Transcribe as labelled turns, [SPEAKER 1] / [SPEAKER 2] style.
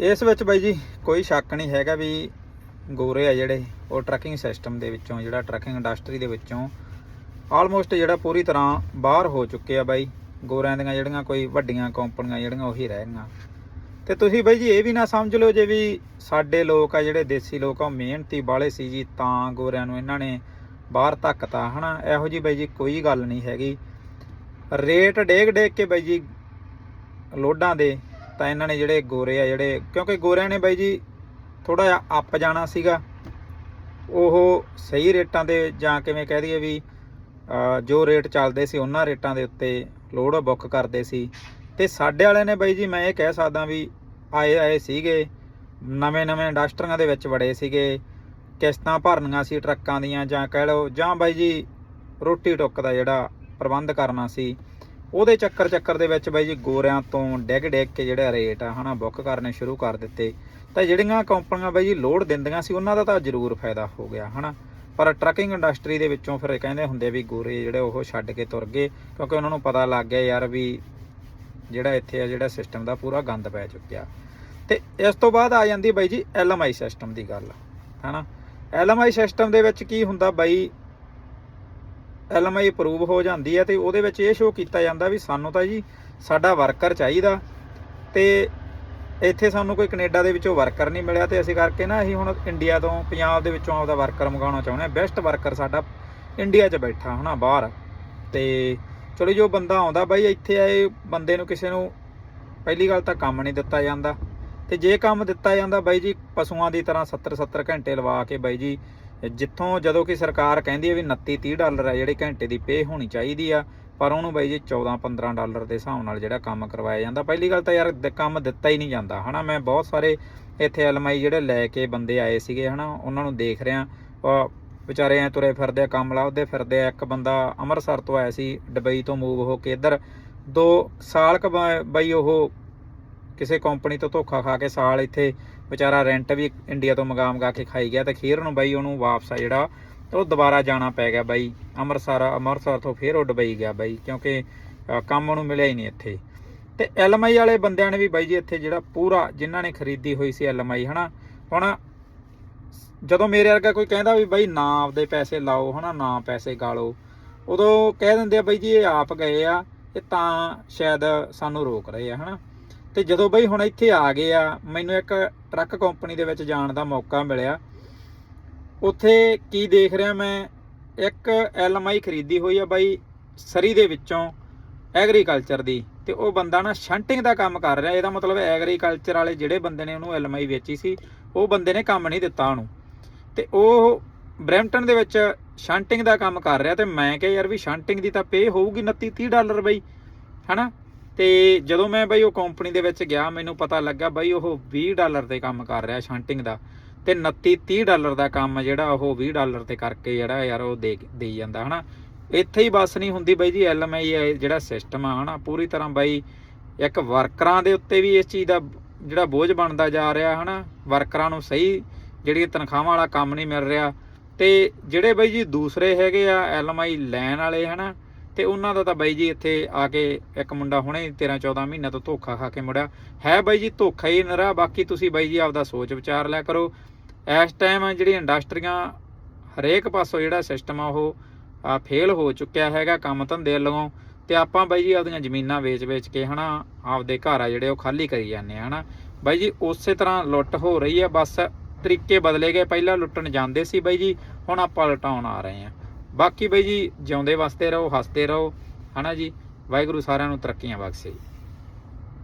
[SPEAKER 1] ਇਸ ਵਿੱਚ ਬਾਈ ਜੀ ਕੋਈ ਸ਼ੱਕ ਨਹੀਂ ਹੈਗਾ ਵੀ ਗੋਰੇ ਆ ਜਿਹੜੇ, ਉਹ ਟਰੱਕਿੰਗ ਸਿਸਟਮ ਦੇ ਵਿੱਚੋਂ, ਜਿਹੜਾ ਟਰੱਕਿੰਗ ਇੰਡਸਟਰੀ ਦੇ ਵਿੱਚੋਂ ਆਲਮੋਸਟ ਜਿਹੜਾ ਪੂਰੀ ਤਰ੍ਹਾਂ ਬਾਹਰ ਹੋ ਚੁੱਕੇ ਆ ਬਾਈ। ਗੋਰਿਆਂ ਦੀਆਂ ਜਿਹੜੀਆਂ ਕੋਈ ਵੱਡੀਆਂ ਕੰਪਨੀਆਂ ਜਿਹੜੀਆਂ ਉਹੀ ਰਹਿ ਗਈਆਂ। ਤੇ ਤੁਸੀਂ ਬਾਈ ਜੀ ਇਹ ਵੀ ਨਾ ਸਮਝ ਲਓ ਜੇ ਵੀ ਸਾਡੇ ਲੋਕ ਆ ਜਿਹੜੇ ਦੇਸੀ ਲੋਕ ਆ, ਉਹ ਮਿਹਨਤੀ ਬਾਲੇ ਸੀ ਜੀ, ਤਾਂ ਗੋਰਿਆਂ ਨੂੰ ਇਹਨਾਂ ਨੇ ਬਾਹਰ ਧੱਕਤਾ, ਹਨਾ? ਇਹੋ ਜੀ ਬਾਈ ਜੀ ਕੋਈ ਗੱਲ ਨਹੀਂ ਹੈਗੀ। ਰੇਟ ਡੇਗ ਡੇਗ ਕੇ ਬਾਈ ਜੀ ਲੋਡਾਂ ਦੇ ਤਾਂ ਇਹਨਾਂ ਨੇ ਜਿਹੜੇ ਗੋਰੇ ਆ, ਜਿਹੜੇ ਕਿਉਂਕਿ ਗੋਰਿਆਂ ਨੇ ਬਾਈ ਜੀ ਥੋੜਾ ਜਿਹਾ ਅੱਪ ਜਾਣਾ ਸੀਗਾ। ਉਹ ਸਹੀ ਰੇਟਾਂ ਦੇ ਜਾਂ ਕਿਵੇਂ ਕਹਿ ਦਈਏ ਵੀ ਜੋ ਰੇਟ ਚੱਲਦੇ ਸੀ ਉਹਨਾਂ ਰੇਟਾਂ ਦੇ ਉੱਤੇ ਲੋਡ ਬੁੱਕ ਕਰਦੇ ਸੀ। ਤੇ ਸਾਡੇ ਵਾਲਿਆਂ ਨੇ ਬਾਈ ਜੀ ਮੈਂ ਇਹ ਕਹਿ ਸਕਦਾ ਵੀ ਆਏ ਆਏ ਸੀਗੇ, ਨਵੇਂ ਨਵੇਂ ਇੰਡਸਟਰੀਆਂ ਦੇ ਵਿੱਚ ਵੜੇ ਸੀਗੇ, ਕਿਸ਼ਤਾਂ ਭਰਨੀਆਂ ਸੀ ਟਰੱਕਾਂ ਦੀਆਂ ਜਾਂ ਕਹਿ ਲਓ ਜਾਂ ਬਾਈ ਜੀ ਰੋਟੀ ਟੁੱਕ ਦਾ ਜਿਹੜਾ ਪ੍ਰਬੰਧ ਕਰਨਾ ਸੀ। ਉਹਦੇ ਚੱਕਰ ਚੱਕਰ ਦੇ ਵਿੱਚ ਬਾਈ ਜੀ ਗੋਰਿਆਂ ਤੋਂ ਡਿੱਗ ਡਿੱਗ ਕੇ ਜਿਹੜਾ ਰੇਟ ਆ ਹਨਾ ਬੁੱਕ ਕਰਨੇ ਸ਼ੁਰੂ ਕਰ ਦਿੱਤੇ। ਤਾਂ ਜਿਹੜੀਆਂ ਕੰਪਨੀਆਂ ਬਾਈ ਜੀ ਲੋਡ ਦਿੰਦੀਆਂ ਸੀ, ਉਹਨਾਂ ਦਾ ਤਾਂ ਜ਼ਰੂਰ ਫਾਇਦਾ ਹੋ ਗਿਆ ਹਨਾ। ਪਰ ਟਰੱਕਿੰਗ ਇੰਡਸਟਰੀ ਦੇ ਵਿੱਚੋਂ ਫਿਰ ਕਹਿੰਦੇ ਹੁੰਦੇ ਵੀ ਗੋਰੇ ਜਿਹੜੇ ਉਹ ਛੱਡ ਕੇ ਤੁਰ ਗਏ, ਕਿਉਂਕਿ ਉਹਨਾਂ ਨੂੰ ਪਤਾ ਲੱਗ ਗਿਆ ਯਾਰ ਵੀ ਜਿਹੜਾ ਇੱਥੇ ਆ ਜਿਹੜਾ ਸਿਸਟਮ ਦਾ ਪੂਰਾ ਗੰਦ ਪੈ ਚੁੱਕਿਆ। ਤੇ ਇਸ ਤੋਂ ਬਾਅਦ ਆ ਜਾਂਦੀ ਬਾਈ ਜੀ ਐਲਐਮਆਈ ਸਿਸਟਮ ਦੀ ਗੱਲ, ਹਨਾ। ਐਲਐਮਆਈ ਸਿਸਟਮ ਦੇ ਵਿੱਚ ਕੀ ਹੁੰਦਾ ਬਾਈ ਐਲਐਮਆਈ ਅਪਰੂਵ ਹੋ ਜਾਂਦੀ ਹੈ ਤੇ ਉਹਦੇ ਵਿੱਚ ਇਹ ਸ਼ੋਅ ਕੀਤਾ ਜਾਂਦਾ ਵੀ ਸਾਨੂੰ ਤਾਂ ਜੀ ਸਾਡਾ ਵਰਕਰ ਚਾਹੀਦਾ ਤੇ ਇੱਥੇ ਸਾਨੂੰ ਕੋਈ ਕੈਨੇਡਾ ਦੇ ਵਿੱਚੋਂ ਵਰਕਰ ਨਹੀਂ ਮਿਲਿਆ ਤੇ ਅਸੀਂ ਕਰਕੇ ਨਾ ਅਸੀਂ ਹੁਣ ਇੰਡੀਆ ਤੋਂ ਪੰਜਾਬ ਦੇ ਵਿੱਚੋਂ ਆਪਦਾ ਵਰਕਰ ਮੰਗਾਉਣਾ ਚਾਹੁੰਦੇ ਹਾਂ। ਬੈਸਟ ਵਰਕਰ ਸਾਡਾ ਇੰਡੀਆ 'ਚ ਬੈਠਾ ਹਨਾ ਬਾਹਰ। ਤੇ ਚਲੋ ਜੋ ਬੰਦਾ ਆਉਂਦਾ ਬਾਈ, ਇੱਥੇ ਆਏ ਬੰਦੇ ਨੂੰ ਕਿਸੇ ਨੂੰ ਪਹਿਲੀ ਗੱਲ ਤਾਂ ਕੰਮ ਨਹੀਂ ਦਿੱਤਾ ਜਾਂਦਾ। ਤੇ ਜੇ ਕੰਮ ਦਿੱਤਾ ਜਾਂਦਾ ਬਾਈ ਜੀ, ਪਸ਼ੂਆਂ ਦੀ ਤਰ੍ਹਾਂ 70 70 ਘੰਟੇ ਲਵਾ ਕੇ ਬਾਈ ਜੀ ਜਿੱਥੋਂ ਜਦੋਂ ਕਿ ਸਰਕਾਰ ਕਹਿੰਦੀ ਹੈ ਵੀ 29 30 ਡਾਲਰ ਹੈ ਜਿਹੜੇ ਘੰਟੇ ਦੀ ਪੇ ਹੋਣੀ ਚਾਹੀਦੀ ਆ, ਪਰ ਉਹਨੂੰ ਬਾਈ ਜੀ 14 15 ਡਾਲਰ ਦੇ ਹਿਸਾਬ ਨਾਲ ਜਿਹੜਾ ਕੰਮ ਕਰਵਾਇਆ ਜਾਂਦਾ। ਪਹਿਲੀ ਗੱਲ ਤਾਂ ਯਾਰ ਕੰਮ ਦਿੱਤਾ ਹੀ ਨਹੀਂ ਜਾਂਦਾ, ਹਨਾ? ਮੈਂ ਬਹੁਤ ਸਾਰੇ ਇੱਥੇ ਐਲਮਾਈ ਜਿਹੜੇ ਲੈ ਕੇ ਬੰਦੇ ਆਏ ਸੀਗੇ, ਹਨਾ? ਉਹਨਾਂ ਨੂੰ ਦੇਖ ਰਿਹਾ। ਉਹ ਵਿਚਾਰੇ ਐ ਤੁਰੇ ਫਿਰਦੇ ਆ, ਕੰਮ ਲਾਉਦੇ ਫਿਰਦੇ ਆ। ਇੱਕ ਬੰਦਾ ਅੰਮ੍ਰਿਤਸਰ ਤੋਂ ਆਇਆ ਸੀ, ਦੁਬਈ ਤੋਂ ਮੂਵ ਹੋ ਕੇ ਇੱਧਰ। 2 ਸਾਲ ਕ ਬਾਈ ਉਹ ਕਿਸੇ ਕੰਪਨੀ ਤੋਂ ਧੋਖਾ ਖਾ ਕੇ ਸਾਲ ਇੱਥੇ ਵਿਚਾਰਾ ਰੈਂਟ ਵੀ ਇੰਡੀਆ ਤੋਂ ਮੰਗਾ ਮੰਗਾ ਕੇ ਖਾਈ ਗਿਆ ਤੇ ਖੀਰ ਨੂੰ ਬਾਈ ਉਹਨੂੰ ਵਾਪਸ ਆ ਜਿਹੜਾ ਉਹ ਦੁਬਾਰਾ ਜਾਣਾ ਪੈ ਗਿਆ ਬਾਈ। ਅੰਮ੍ਰਿਤਸਰ ਅੰਮ੍ਰਿਤਸਰ ਤੋਂ ਫੇਰ ਉਹ ਦੁਬਈ ਗਿਆ ਬਾਈ ਕਿਉਂਕਿ ਕੰਮ ਉਹਨੂੰ ਮਿਲਿਆ ਹੀ ਨਹੀਂ ਇੱਥੇ। ਤੇ ਐਲਐਮਆਈ ਵਾਲੇ ਬੰਦਿਆਂ ਨੇ ਵੀ ਬਾਈ ਜੀ ਇੱਥੇ ਜਿਹੜਾ ਪੂਰਾ ਜਿਨ੍ਹਾਂ ਨੇ ਖਰੀਦੀ ਹੋਈ ਸੀ ਐਲਐਮਆਈ ਹਨਾ? ਹੁਣ ਜਦੋਂ ਮੇਰੇ ਵਰਗਾ ਕੋਈ ਕਹਿੰਦਾ ਵੀ ਬਾਈ ਨਾ ਆਪਦੇ ਪੈਸੇ ਲਾਓ, ਹਨਾ, ਨਾ ਪੈਸੇ ਗਾਲੋ, ਉਦੋਂ ਕਹਿ ਦਿੰਦੇ ਆ ਬਾਈ ਜੀ ਇਹ ਆਪ ਗਏ ਆ, ਇਹ ਤਾਂ ਸ਼ਾਇਦ ਸਾਨੂੰ ਰੋਕ ਰਹੇ ਆ, ਹਨਾ? ਤੇ ਜਦੋਂ ਬਈ ਹੁਣ ਇੱਥੇ ਆ ਗਏ ਆ, ਮੈਨੂੰ ਇੱਕ ਟਰੱਕ ਕੰਪਨੀ ਦੇ ਵਿੱਚ ਜਾਣ ਦਾ ਮੌਕਾ ਮਿਲਿਆ। ਉੱਥੇ ਕੀ ਦੇਖ ਰਿਹਾ ਮੈਂ? ਇੱਕ ਐਲਐਮਆਈ ਖਰੀਦੀ ਹੋਈ ਆ ਬਾਈ ਸਰੀ ਦੇ ਵਿੱਚੋਂ ਐਗਰੀਕਲਚਰ ਦੀ ਤੇ ਉਹ ਬੰਦਾ ਨਾ ਸ਼ੰਟਿੰਗ ਦਾ ਕੰਮ ਕਰ ਰਿਹਾ। ਇਹਦਾ ਮਤਲਬ ਐਗਰੀਕਲਚਰ ਵਾਲੇ ਜਿਹੜੇ ਬੰਦੇ ਨੇ ਉਹਨੂੰ ਐਲਐਮਆਈ ਵੇਚੀ ਸੀ, ਉਹ ਬੰਦੇ ਨੇ ਕੰਮ ਨਹੀਂ ਦਿੱਤਾ ਉਹਨੂੰ। ਤੇ ਉਹ ਬ੍ਰੈਂਪਟਨ ਦੇ ਵਿੱਚ ਸ਼ੰਟਿੰਗ ਦਾ ਕੰਮ ਕਰ ਰਿਹਾ ਤੇ ਮੈਂ ਕਿਹਾ ਯਾਰ ਵੀ ਸ਼ੰਟਿੰਗ ਦੀ ਤਾਂ ਪੇ ਹੋਊਗੀ 29 30 ਡਾਲਰ ਬਈ, ਹਨਾ? ਤੇ ਜਦੋਂ ਮੈਂ ਬਈ ਉਹ ਕੰਪਨੀ ਦੇ ਵਿੱਚ ਗਿਆ, ਮੈਨੂੰ ਪਤਾ ਲੱਗਾ ਬਈ ਉਹ 20 ਡਾਲਰ ਤੇ ਕੰਮ ਕਰ ਰਿਹਾ ਸ਼ੰਟਿੰਗ ਦਾ ਤੇ 29 30 ਡਾਲਰ ਦਾ ਕੰਮ ਜਿਹੜਾ ਉਹ 20 ਡਾਲਰ ਤੇ ਕਰਕੇ ਜਿਹੜਾ ਯਾਰ ਉਹ ਦੇ, ਦੇਈ ਜਾਂਦਾ, ਹਨਾ? ਇੱਥੇ ਹੀ ਬਸ ਨਹੀਂ ਹੁੰਦੀ ਬਈ ਜੀ ਐਲਐਮਆਈ ਜਿਹੜਾ ਸਿਸਟਮ ਆ, ਹਨਾ? ਪੂਰੀ ਤਰ੍ਹਾਂ ਬਈ ਇੱਕ ਵਰਕਰਾਂ ਦੇ ਉੱਤੇ ਵੀ ਇਸ ਚੀਜ਼ ਦਾ ਜਿਹੜਾ ਬੋਝ ਬਣਦਾ ਜਾ ਰਿਹਾ, ਹਨਾ? ਵਰਕਰਾਂ ਨੂੰ ਸਹੀ ਜਿਹੜੀਆਂ ਤਨਖਾਹਾਂ ਵਾਲਾ ਕੰਮ ਨਹੀਂ ਮਿਲ ਰਿਹਾ ਤੇ ਜਿਹੜੇ ਬਈ ਜੀ ਦੂਸਰੇ ਹੈਗੇ ਆ ਐਲਐਮਆਈ ਲੈਣ ਵਾਲੇ, ਹਨਾ? ਤੇ ਉਹਨਾਂ ਦਾ ਤਾਂ ਬਾਈ ਜੀ ਇੱਥੇ ਆ ਕੇ ਇੱਕ ਮੁੰਡਾ ਹੁਣੇ 13 14 ਮਹੀਨਿਆਂ ਤੋਂ ਧੋਖਾ ਖਾ ਕੇ ਮੁੜਿਆ। ਹੈ ਬਾਈ ਜੀ ਧੋਖਾ ਹੀ ਨਰਾ, ਬਾਕੀ ਤੁਸੀਂ ਬਾਈ ਜੀ ਆਪਦਾ ਸੋਚ ਵਿਚਾਰ ਲਿਆ ਕਰੋ। ਇਸ ਟਾਈਮ ਜਿਹੜੀ ਇੰਡਸਟਰੀਆਂ ਹਰੇਕ ਪਾਸੋਂ ਜਿਹੜਾ ਸਿਸਟਮ ਆ ਉਹ ਫੇਲ ਹੋ ਚੁੱਕਿਆ ਹੈਗਾ ਕੰਮ ਧੰਦੇ ਲਗੋਂ ਤੇ ਆਪਾਂ ਬਾਈ ਜੀ ਆਪਦੀਆਂ ਜ਼ਮੀਨਾਂ ਵੇਚ-ਵੇਚ ਕੇ ਹਨਾ, ਆਪਦੇ ਘਰ ਆ ਜਿਹੜੇ ਉਹ ਖਾਲੀ ਕਰੀ ਜਾਂਦੇ ਆ ਹਨਾ। ਬਾਈ ਜੀ ਉਸੇ ਤਰ੍ਹਾਂ ਲੁੱਟ ਹੋ ਰਹੀ ਹੈ ਬਸ ਤਰੀਕੇ ਬਦਲੇ ਗਏ। ਪਹਿਲਾਂ ਲੁੱਟਣ ਜਾਂਦੇ ਸੀ ਬਾਈ ਜੀ, ਹੁਣ ਆਪਾਂ ਲੁਟਾਉਣ ਆ ਰਹੇ ਆ। ਬਾਕੀ ਬਾਈ ਜੀ, ਜਿਉਂਦੇ ਵਸਦੇ ਰਹੋ, ਹੱਸਦੇ ਰਹੋ, ਹਨਾ ਜੀ? ਵਾਹਿਗੁਰੂ ਸਾਰਿਆਂ ਨੂੰ ਤਰੱਕੀਆਂ ਬਖਸ਼ੇ ਜੀ।